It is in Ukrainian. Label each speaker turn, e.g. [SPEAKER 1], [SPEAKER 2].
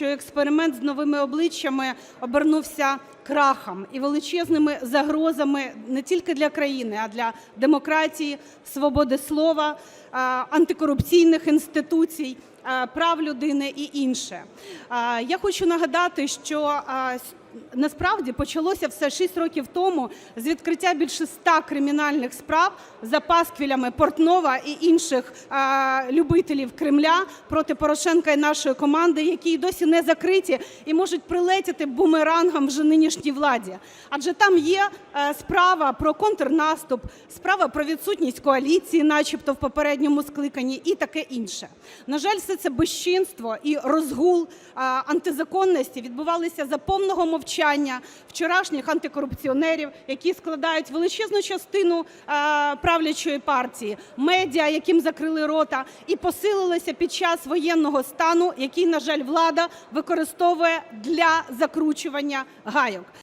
[SPEAKER 1] що експеримент з новими обличчями обернувся крахом і величезними загрозами не тільки для країни, а для демократії, свободи слова, е, антикорупційних інституцій, е, прав людини і інше. Е, Я хочу нагадати, що насправді почалося все 6 років тому з відкриття більше ста кримінальних справ за пасквілями Портнова і інших любителів Кремля проти Порошенка і нашої команди, які досі не закриті і можуть прилетіти бумерангом вже нинішній владі. Адже там є е, справа про контрнаступ, справа про відсутність коаліції, начебто в попередньому скликанні, і таке інше. На жаль, все це безчинство і розгул е, антизаконності відбувалися за повного мовчання вчорашніх антикорупціонерів, які складають величезну частину е, правлячої партії, медіа, яким закрили рота, і посилилися під час воєнного стану, який, на жаль, влада використовує для закручування гайок.